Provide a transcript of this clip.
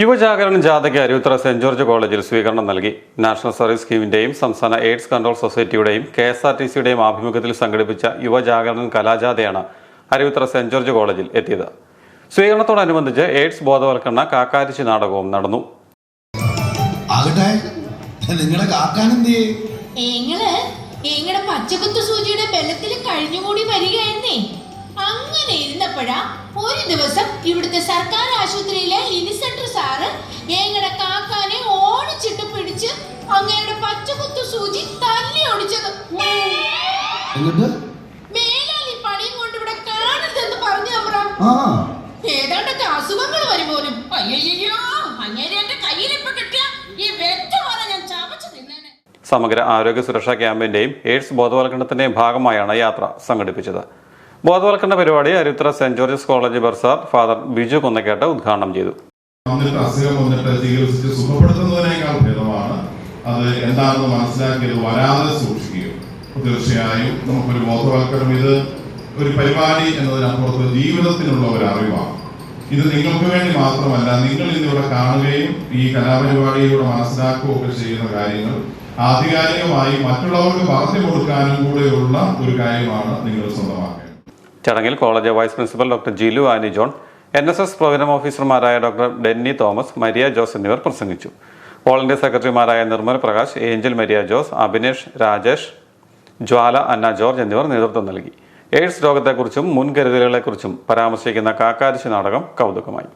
യുവജാഗരൺ ജാഥയ്ക്ക് Aruvithura saint George കോളേജിൽ സ്വീകരണം നൽകി. നാഷണൽ സർവീസ് സ്കീമിന്റെയും സംസ്ഥാന എയ്ഡ്സ് കൺട്രോൾ സൊസൈറ്റിയുടെയും കെ എസ് ആർ ടി സിയുടെയും ആഭിമുഖ്യത്തിൽ സംഘടിപ്പിച്ച യുവജാഗരൺ കലാജാഥയാണ് അരുവിത്ര സെന്റ് ജോർജ് കോളേജിൽ എത്തിയത്. സ്വീകരണത്തോടനുബന്ധിച്ച് എയ്ഡ്സ് ബോധവൽക്കരണ കാക്കാരിശി നാടകവും നടന്നു. ആകട്ടെ. നിങ്ങളെ കാക്കാനെന്തേ ഏങ്ങൾ ഏങ്ങടെ പച്ചക്കുത്തു സൂചിയുടെ ബലത്തിൽ കഴിഞ്ഞുകൂടി വരികയായിരുന്നേ. അങ്ങനെ ഇരുന്നപ്പോഴാ ഒരു ദിവസം ഇവിടുത്തെ സർക്കാർ ആശുപത്രിയിലെ അമ്രാം. ആ. ഏതാണ്ടൊക്കെ അസുഖങ്ങൾ വരും പോലും അയ്യോ അങ്ങനെ എന്റെ കയ്യിലിപ്പൊ കിട്ടിയ ഈ പോലെ ഞാൻ ചവച്ചു സമഗ്ര ആരോഗ്യ സുരക്ഷാ ക്യാമ്പയിന്റെയും എയ്ഡ്സ് ബോധവൽക്കരണത്തിന്റെയും ഭാഗമായാണ് യാത്ര സംഘടിപ്പിച്ചത്. ബോധവൽക്കരണ പരിപാടി അരുത്ര saint George's college bursar father Biju Kunnakkettu ഉദ്ഘാടനം ചെയ്തു. വന്നിട്ട് അസുഖം വന്നിട്ട് ചികിത്സിച്ച് സുഖപ്പെടുത്തുന്നതിനേക്കാൾ ഭേദമാണ്. അത് എന്താണെന്ന് മനസ്സിലാക്കി വരാതെ സൂക്ഷിക്കുക. തീർച്ചയായും നമുക്കൊരു ബോധവൽക്കരണം ഇത് ഒരു പരിപാടി എന്നതിനപ്പുറത്ത് ജീവിതത്തിനുള്ള ഒരു അറിവാണ് ഇത് നിങ്ങൾക്ക് വേണ്ടി മാത്രമല്ല നിങ്ങൾ ഇന്നിവിടെ കാണുകയും ഈ കലാപരിപാടിയിലൂടെ മനസ്സിലാക്കുകയൊക്കെ ചെയ്യുന്ന കാര്യങ്ങൾ ആധികാരികമായി മറ്റുള്ളവർക്ക് പറഞ്ഞു കൊടുക്കാനും കൂടെയുള്ള ഒരു കാര്യമാണ് നിങ്ങൾ സ്വന്തമാക്കുക ചടങ്ങിൽ college vice principal doctor Jilu Annie John N S S program ഓഫീസർമാരായ doctor Denny Thomas Maria Jose എന്നിവർ പ്രസംഗിച്ചു. വോളണ്ടിയർ സെക്രട്ടറിമാരായ Nirmal Prakash Angel Maria Jose Abhinesh Rajesh Jwala Anna George എന്നിവർ നേതൃത്വം നൽകി. എയ്ഡ്സ് രോഗത്തെക്കുറിച്ചും മുൻകരുതലുകളെക്കുറിച്ചും പരാമർശിക്കുന്ന കാക്കാരിശി നാടകം കൗതുകമായി.